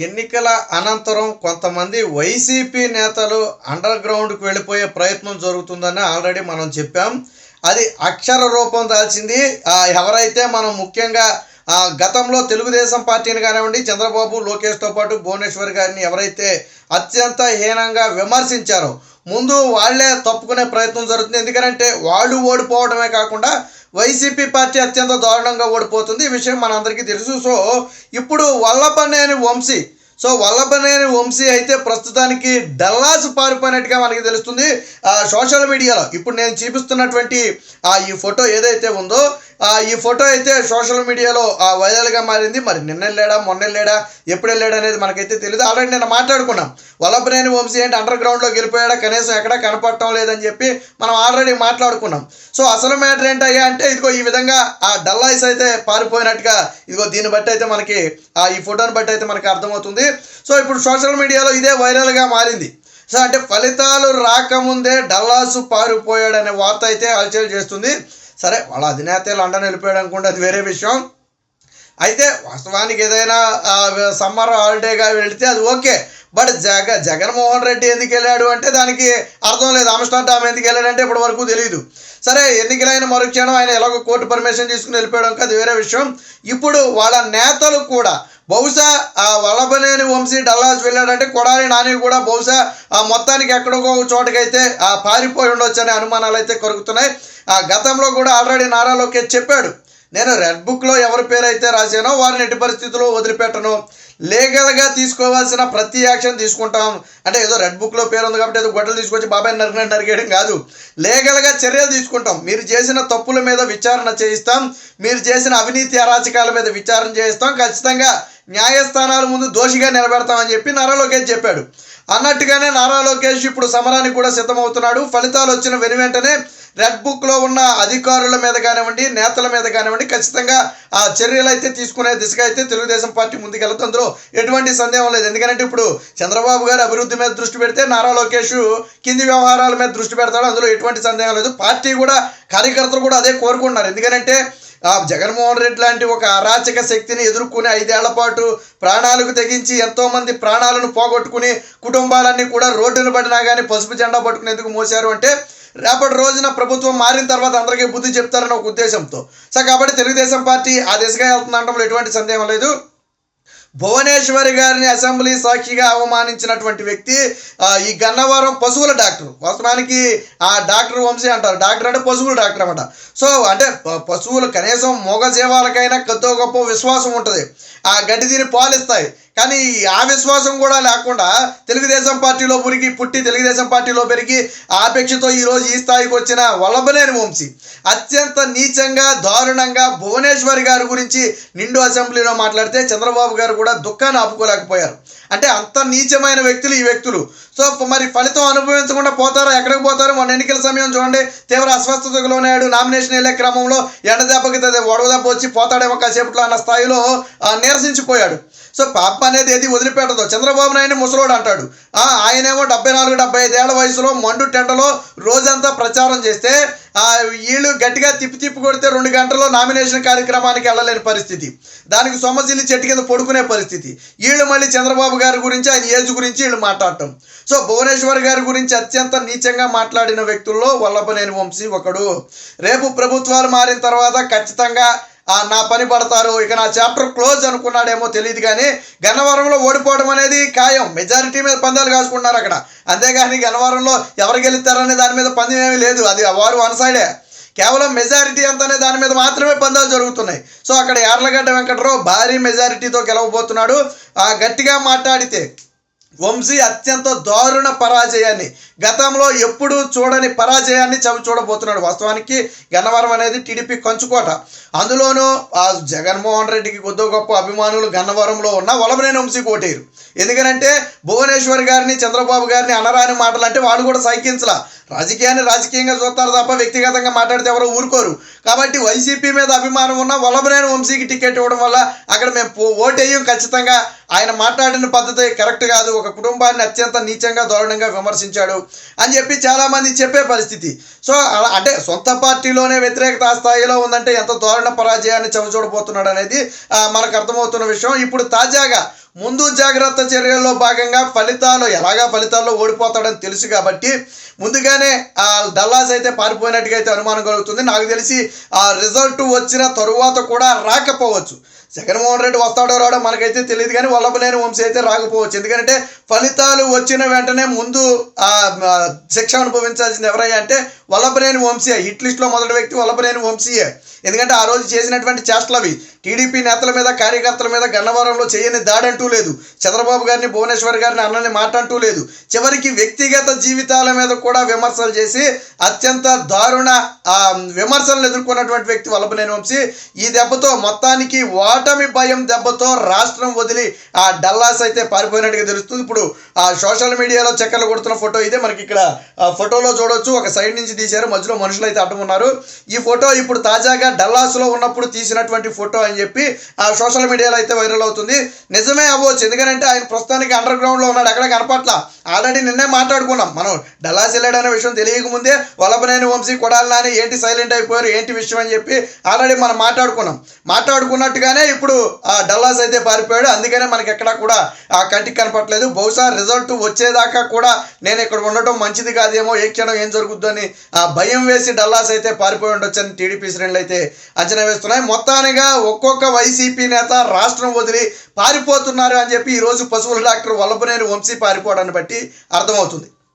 ఎన్నికల అనంతరం కొంతమంది వైసీపీ నేతలు అండర్ గ్రౌండ్కి వెళ్ళిపోయే ప్రయత్నం జరుగుతుందని ఆల్రెడీ మనం చెప్పాం. అది అక్షర రూపం దాల్చింది. ఎవరైతే మనం ముఖ్యంగా గతంలో తెలుగుదేశం పార్టీని కానివ్వండి చంద్రబాబు లోకేష్తో పాటు భువనేశ్వర్ గారిని ఎవరైతే అత్యంత హీనంగా విమర్శించారో ముందు వాళ్ళే తప్పుకునే ప్రయత్నం జరుగుతుంది. ఎందుకంటే వాళ్ళు ఓడిపోవడమే కాకుండా వైసీపీ పార్టీ అత్యంత దారుణంగా ఓడిపోతుంది. ఈ విషయం మనందరికీ తెలుసు. సో ఇప్పుడు వల్లభనేని వంశీ. సో వల్లభనేని వంశీ అయితే ప్రస్తుతానికి డల్లాస్ పారిపోయినట్టుగా మనకి తెలుస్తుంది. సోషల్ మీడియాలో. ఇప్పుడు నేను చూపిస్తున్నటువంటి ఈ ఫోటో ఏదైతే ఉందో ఈ ఫోటో అయితే సోషల్ మీడియాలో ఆ, వైరల్గా మారింది. మరి నిన్న వెళ్ళాడా మొన్న వెళ్ళాడా ఎప్పుడు వెళ్ళాడా అనేది మనకైతే తెలియదు ఆల్రెడీ నేను మాట్లాడుకున్నాం. వల్లభనేని వంశీ ఏంటి అండర్ గ్రౌండ్లో గెలిపోయాడా కనీసం ఎక్కడ కనపడటం లేదని చెప్పి మనం ఆల్రెడీ మాట్లాడుకున్నాం. సో అసలు మ్యాటర్ ఏంటయ్యా అంటే ఇదిగో ఈ విధంగా ఆ డల్లాయిస్ అయితే పారిపోయినట్టుగా ఇదిగో దీన్ని బట్టి అయితే మనకి ఆ ఈ ఫోటోని బట్టి అయితే మనకి అర్థమవుతుంది. సో ఇప్పుడు సోషల్ మీడియాలో ఇదే వైరల్గా మారింది. సో అంటే ఫలితాలు రాకముందే డల్లాసు పారిపోయాడనే వార్త అయితే హల్చల్ చేస్తుంది. సరే వాళ్ళ అధినేత లండన్ వెళ్ళిపోయాడు అనుకుంటే అది వేరే విషయం. అయితే వాస్తవానికి ఏదైనా సమ్మర్ హాలిడేగా వెళితే అది ఓకే. బట్ జగ జగన్మోహన్ రెడ్డి ఎందుకు వెళ్ళాడు అంటే దానికి అర్థం లేదు. ఆమ్స్టర్డామ్ ఎందుకు వెళ్ళాడంటే ఇప్పటి వరకు తెలియదు సరే ఎన్నికలైన మరుక్షణం ఆయన ఎలాగో కోర్టు పర్మిషన్ తీసుకుని వెళ్ళిపోవడం అది వేరే విషయం. ఇప్పుడు వాళ్ళ నేతలు కూడా బహుశా ఆ వల్లభనేని వంశీ డల్లాస్ వెళ్ళాడంటే కొడాలి నాని కూడా బహుశా ఆ మొత్తానికి ఎక్కడో ఒక చోటకైతే ఆ పారిపోయి ఉండొచ్చు అనే అనుమానాలు అయితే కలుగుతున్నాయి ఆ గతంలో కూడా ఆల్రెడీ నారా లోకేష్ చెప్పాడు. నేను రెడ్ బుక్లో ఎవరి పేరు అయితే రాశానో వారిని ఎట్టి పరిస్థితుల్లో వదిలిపెట్టను. లీగల్గా తీసుకోవాల్సిన ప్రతి యాక్షన్ తీసుకుంటాం. అంటే ఏదో రెడ్ బుక్లో పేరు ఉంది కాబట్టి ఏదో గొడ్డలు తీసుకొచ్చి బాబాయ్ నరికినట్టు నరికేయడం కాదు. లీగల్గా చర్యలు తీసుకుంటాం. మీరు చేసిన తప్పుల మీద విచారణ చేయిస్తాం. మీరు చేసిన అవినీతి అరాచకాల మీద విచారణ చేయిస్తాం. ఖచ్చితంగా న్యాయస్థానాల ముందు దోషిగా నిలబెడతామని చెప్పి నారా లోకేష్ చెప్పాడు. అన్నట్టుగానే నారా లోకేష్ ఇప్పుడు సమరానికి కూడా సిద్ధమవుతున్నాడు. ఫలితాలు వచ్చిన వెను వెంటనే రెడ్ బుక్లో ఉన్న అధికారుల మీద కానివ్వండి నేతల మీద కానివ్వండి ఖచ్చితంగా ఆ చర్యలు అయితే తీసుకునే దిశగా అయితే తెలుగుదేశం పార్టీ ముందుకెళ్తుంది. అందులో ఎటువంటి సందేహం లేదు. ఎందుకంటే ఇప్పుడు చంద్రబాబు గారు అభివృద్ధి మీద దృష్టి పెడితే నారా లోకేష్ కింది వ్యవహారాల మీద దృష్టి పెడతాడు. అందులో ఎటువంటి సందేహం లేదు. పార్టీ కూడా కార్యకర్తలు కూడా అదే కోరుకుంటున్నారు. ఎందుకంటే ఆ జగన్మోహన్ రెడ్డి లాంటి ఒక అరాచక శక్తిని ఎదుర్కొనే ఐదేళ్ళ పాటు ప్రాణాలకు తెగించి ఎంతోమంది ప్రాణాలను పోగొట్టుకుని కుటుంబాలన్నీ కూడా రోడ్డును పడినా కానీ పసుపు జెండా పట్టుకునేందుకు మోసారు అంటే రేపటి రోజున ప్రభుత్వం మారిన తర్వాత అందరికీ బుద్ధి చెప్తారన్న ఒక ఉద్దేశంతో. సో కాబట్టి తెలుగుదేశం పార్టీ ఆ దిశగా వెళ్తుందంటే ఎటువంటి సందేహం లేదు. భువనేశ్వరి గారిని అసెంబ్లీ సాక్షిగా అవమానించినటువంటి వ్యక్తి ఈ గన్నవరం పశువుల డాక్టర్. వాస్తవానికి ఆ డాక్టర్ వంశీ అంటారు. డాక్టర్ అంటే పశువుల డాక్టర్ అనమాట సో అంటే పశువులు కనీసం మొగ జీవాలకైనా కొద్దో గొప్ప విశ్వాసం ఉంటుంది. ఆ గడ్డి తిని పాలిస్తాయి. కానీ ఆ విశ్వాసం కూడా లేకుండా తెలుగుదేశం పార్టీలో పురిగి పుట్టి తెలుగుదేశం పార్టీలో పెరిగి ఆపేక్షతో ఈరోజు ఈ స్థాయికి వచ్చిన వల్లభనేని వంశీ అత్యంత నీచంగా దారుణంగా భువనేశ్వరి గారి గురించి నిండు అసెంబ్లీలో మాట్లాడితే చంద్రబాబు గారు కూడా దుఃఖాన్ని ఆపుకోలేకపోయారు. అంటే అంత నీచమైన వ్యక్తులు ఈ వ్యక్తులు. సో మరి ఫలితం అనుభవించకుండా పోతారో? ఎక్కడికి పోతారో? మన ఎన్నికల సమయం చూడండి తీవ్ర అస్వస్థతకు లోనాడు నామినేషన్ వెళ్ళే క్రమంలో ఎండదెబ్బకి వడదెబ్బ వచ్చి పోతాడేమో కాసేపట్లో అన్న స్థాయిలో నిరసించిపోయాడు నీరసించిపోయాడు. సో పాప అనేది ఏది వదిలిపెట్టదు. చంద్రబాబు నాయుడు ముసలోడు అంటాడు. ఆ, ఆయనేమో డెబ్బై నాలుగు డెబ్బై ఐదేళ్ళ వయసులో మండు టెండలో రోజంతా ప్రచారం చేస్తే వీళ్ళు గట్టిగా తిప్పి తిప్పి కొడితే రెండు గంటల్లో నామినేషన్ కార్యక్రమానికి వెళ్ళలేని పరిస్థితి. దానికి సొమ్మసిల్లి చెట్టు కింద పడుకునే పరిస్థితి. వీళ్ళు మళ్ళీ చంద్రబాబు గారి గురించి ఆయన ఏజ్ గురించి వీళ్ళు మాట్లాడటం. సో భువనేశ్వర్ గారి గురించి అత్యంత నీచంగా మాట్లాడిన వ్యక్తుల్లో వల్లభనేని వంశీ ఒకడు. రేపు ప్రభుత్వాలు మారిన తర్వాత ఖచ్చితంగా నా పని పడతారు. ఇక నా చాప్టర్ క్లోజ్ అనుకున్నాడేమో తెలియదు కానీ గన్నవరంలో ఓడిపోవడం అనేది ఖాయం. మెజారిటీ మీద పందాలు కాసుకుంటున్నారు అక్కడ. అంతేగాని గన్నవరంలో ఎవరు గెలుస్తారనే దాని మీద పందెం ఏమీ లేదు. అది వారు వన్ సైడే. కేవలం మెజారిటీ అంతనే దాని మీద మాత్రమే పందాలు జరుగుతున్నాయి. సో అక్కడ యార్లగడ్డ వెంకటరావు భారీ మెజారిటీతో గెలవబోతున్నాడు. గట్టిగా మాట్లాడితే వంశీ అత్యంత దారుణ పరాజయాన్ని గతంలో ఎప్పుడూ చూడని పరాజయాన్ని చవి చూడబోతున్నాడు. వాస్తవానికి గన్నవరం అనేది టీడీపీ కంచుకోట. అందులోనూ ఆ జగన్మోహన్ రెడ్డికి కొద్దో గొప్ప అభిమానులు గన్నవరంలో ఉన్న వలభనేని వంశీ కోటేరు. ఎందుకనంటే భువనేశ్వర్ గారిని చంద్రబాబు గారిని అనరాని మాటలు అంటే వాళ్ళు కూడా సైకించలా. రాజకీయాన్ని రాజకీయంగా చూస్తారు తప్ప వ్యక్తిగతంగా మాట్లాడితే ఎవరో ఊరుకోరు. కాబట్టి వైసీపీ మీద అభిమానం ఉన్న వల్లభనేని వంశీకి టికెట్ ఇవ్వడం వల్ల అక్కడ మేము పో- ఓటేయం ఖచ్చితంగా. ఆయన మాట్లాడిన పద్ధతి కరెక్ట్ కాదు. ఒక కుటుంబాన్ని అత్యంత నీచంగా దారుణంగా విమర్శించాడు అని చెప్పి చాలామంది చెప్పే పరిస్థితి. సో అలా అంటే సొంత పార్టీలోనే వ్యతిరేకత ఆ స్థాయిలో ఉందంటే ఎంత దారుణ పరాజయాన్ని చవిచూడబోతున్నాడు అనేది మనకు అర్థమవుతున్న విషయం. ఇప్పుడు తాజాగా ముందు జాగ్రత్త చర్యల్లో భాగంగా ఫలితాలు ఎలాగా ఫలితాల్లో ఓడిపోతాడని తెలుసు కాబట్టి ముందుగానే ఆ డల్లాస్ అయితే పారిపోయినట్టుగా అయితే అనుమానం కలుగుతుంది. నాకు తెలిసి ఆ రిజల్ట్ వచ్చిన తరువాత కూడా రాకపోవచ్చు. జగన్మోహన్ రెడ్డి వస్తాడో రాడో మనకైతే తెలియదు కానీ వల్లభనేని వంశీ అయితే రాకపోవచ్చు. ఎందుకంటే ఫలితాలు వచ్చిన వెంటనే ముందు శిక్ష అనుభవించాల్సింది ఎవరయ్యా అంటే వల్లభనేని వంశీయే. హిట్ లిస్ట్లో మొదటి వ్యక్తి వల్లభనేని వంశీయే. ఎందుకంటే ఆ రోజు చేసినటువంటి చేష్టలు అవి. టీడీపీ నేతల మీద కార్యకర్తల మీద గన్నవరంలో చేయని దాడంటూ లేదు. చంద్రబాబు గారిని భువనేశ్వర్ గారిని అన్నని మాట అంటూ లేదు. చివరికి వ్యక్తిగత జీవితాల మీద కూడా విమర్శలు చేసి అత్యంత దారుణ విమర్శలు విమర్శలను ఎదుర్కొన్నటువంటి వ్యక్తి వల్లభనేని వంశీ. ఈ దెబ్బతో మొత్తానికి ఓటమి భయం దెబ్బతో రాష్ట్రం వదిలి ఆ డల్లాస్ అయితే పారిపోయినట్టుగా తెలుస్తుంది. ఇప్పుడు ఆ సోషల్ మీడియాలో చక్కర్లు కొడుతున్న ఫోటో ఇదే. మనకి ఇక్కడ ఫోటోలో చూడొచ్చు. ఒక సైడ్ నుంచి తీశారు. మధ్యలో మనుషులు అయితే అడ్డం ఈ ఫోటో ఇప్పుడు తాజాగా డల్లాస్లో ఉన్నప్పుడు తీసినటువంటి ఫోటో అని చెప్పి ఆ సోషల్ మీడియాలో అయితే వైరల్ అవుతుంది. నిజమే అవ్వచ్చు. ఎందుకంటే ఆయన ప్రస్తుతానికి అండర్ గ్రౌండ్లో ఉన్నాడు. అక్కడ కనపట్ల? ఆల్రెడీ నిన్నే మాట్లాడుకున్నాం. మనం డల్లాస్ వెళ్ళాడనే విషయం తెలియకముందే వలపనేని వంశీ కొడాలని ఏంటి సైలెంట్ అయిపోయారు? ఏంటి విషయం అని చెప్పి ఆల్రెడీ మనం మాట్లాడుకున్నాం. మాట్లాడుకున్నట్టుగానే ఇప్పుడు ఆ డల్లాస్ అయితే పారిపోయాడు. అందుకనే మనకి ఎక్కడా కూడా ఆ కంటికి కనపట్లేదు బహుశా రిజల్ట్ వచ్చేదాకా కూడా నేను ఇక్కడ ఉండటం మంచిది కాదేమో ఏ క్షణం ఏం జరుగుద్దో అని ఆ భయం వేసి డల్లాస్ అయితే పారిపోయి ఉండొచ్చని టీడీపీ శ్రేణులు అయితే అంచనా వేస్తున్నాయి. మొత్తానిగా ఒక్కొక్క వైసీపీ నేత రాష్ట్రం వదిలి పారిపోతున్నారు అని చెప్పి ఈరోజు పశువుల డాక్టర్ వల్లభనేని వంశీ పారిపోవడాన్ని బట్టి అర్థమవుతుంది.